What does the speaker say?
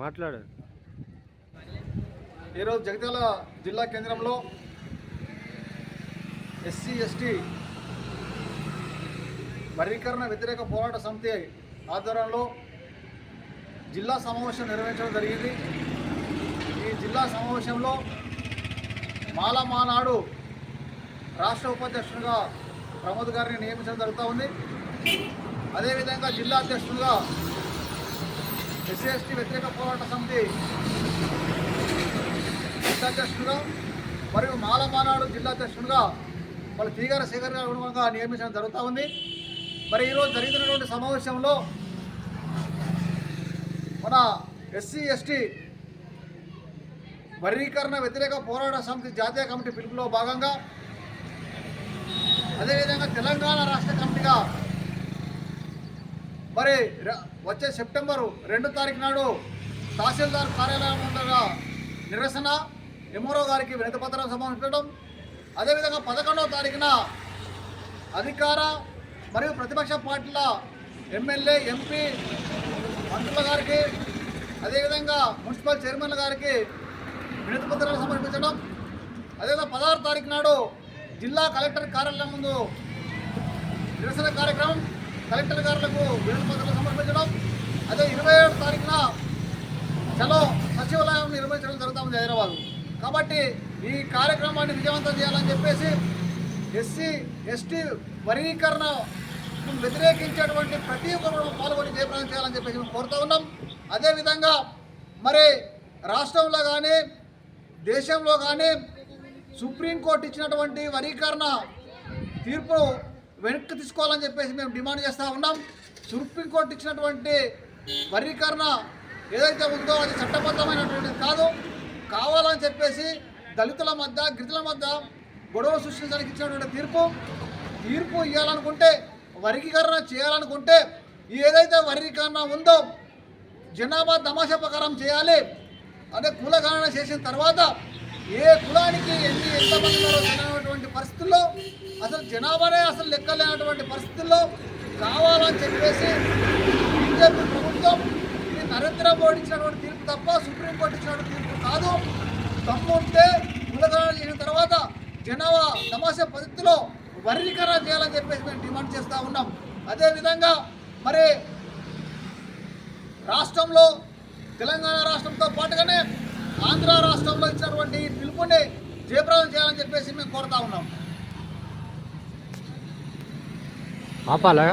మాట్లాడు. ఈరోజు జగిత్యాల జిల్లా కేంద్రంలో ఎస్సీ ఎస్టీ వర్గీకరణ వ్యతిరేక పోరాట సమితి ఆధ్వర్యంలో జిల్లా సమావేశం నిర్వహించడం జరిగింది. ఈ జిల్లా సమావేశంలో మాల మానాడు రాష్ట్ర ఉపాధ్యక్షుడిగా ప్రమోద్ గారిని నియమించడం జరుగుతూ ఉంది. అదేవిధంగా జిల్లా అధ్యక్షుడిగా ఎస్సీఎస్టీ వ్యతిరేక పోరాట సమితి జిల్లాధ్యక్షుడుగా మరియు మాలమానాడు జిల్లాధ్యక్షుడుగా వాళ్ళు తీగార శేఖర్ గారు అనుగుణంగా నియమించడం జరుగుతూ ఉంది. మరి ఈరోజు జరిగినటువంటి సమావేశంలో మన ఎస్సీ ఎస్టీ వర్గీకరణ వ్యతిరేక పోరాట సమితి జాతీయ కమిటీ పిలుపులో భాగంగా అదేవిధంగా తెలంగాణ రాష్ట్ర కమిటీగా మరి వచ్చే సెప్టెంబరు రెండు తారీఖు నాడు తహసీల్దార్ కార్యాలయం ఉండగా నిరసన ఎంఆర్ఓ గారికి వినతి పత్రం సమర్పించడం. అదేవిధంగా పదకొండవ తారీఖున అధికార మరియు ప్రతిపక్ష పార్టీల ఎమ్మెల్యే ఎంపీ మంత్రుల గారికి అదేవిధంగా మున్సిపల్ చైర్మన్ల గారికి వినతి పత్రాలు సమర్పించడం. అదేవిధంగా పదహారు తారీఖు నాడు జిల్లా కలెక్టర్ కార్యాలయం ముందు నిరసన కార్యక్రమం. కలెక్టర్ గారులకు వినతి పత్రాలు సమర్పించడం. అదే ఇరవై ఏడు తారీఖున చలో సచివాలయం నిర్వహించడం జరుగుతుంది హైదరాబాద్. కాబట్టి ఈ కార్యక్రమాన్ని విజయవంతం చేయాలని చెప్పేసి ఎస్సీ ఎస్టీ వర్గీకరణ వ్యతిరేకించేటువంటి ప్రతి ఒక్కరు పాల్గొని జయప్రదం చేయాలని చెప్పేసి మేము కోరుతూ ఉన్నాం. అదేవిధంగా మరి రాష్ట్రంలో కానీ దేశంలో కానీ సుప్రీంకోర్టు ఇచ్చినటువంటి వర్గీకరణ తీర్పు వెనక్కి తీసుకోవాలని చెప్పేసి మేము డిమాండ్ చేస్తూ ఉన్నాం. సుప్రీంకోర్టు ఇచ్చినటువంటి వర్గీకరణ ఏదైతే ఉందో అది చట్టబద్ధమైనటువంటిది కాదు. కావాలని చెప్పేసి దళితుల మధ్య గిరిజనుల మధ్య గొడవ సృష్టించడానికి ఇచ్చినటువంటి తీర్పు. తీర్పు ఇవ్వాలనుకుంటే వర్గీకరణ చేయాలనుకుంటే ఏదైతే వర్గీకరణ ఉందో జనాభా తమాషా ప్రకారం చేయాలి. అదే కులగణన చేసిన తర్వాత ఏ కులానికి ఎన్ని ఎంతమంది ఉన్నారో లేనటువంటి పరిస్థితుల్లో అసలు జనాభానే అసలు లెక్కలేనటువంటి పరిస్థితుల్లో కావాలని చెప్పేసి బీజేపీ ప్రభుత్వం ఇది నరేంద్ర మోడీ ఇచ్చినటువంటి తీర్పు తప్ప సుప్రీంకోర్టు ఇచ్చినటువంటి తీర్పు కాదు. తప్పు ఉంటే కులగణన చేసిన తర్వాత జనాభా తమాషా పద్ధతిలో వర్గీకరణ చేయాలని చెప్పేసి మేము డిమాండ్ చేస్తూ ఉన్నాం. అదేవిధంగా మరి రాష్ట్రంలో తెలంగాణ రాష్ట్రంతో పాటుగానే ఆంధ్ర రాష్ట్రంలో ఇచ్చినటువంటి పిలుపుని జయప్రదం చేయాలని చెప్పేసి మేము కోరుతా ఉన్నాం. ఆపాలా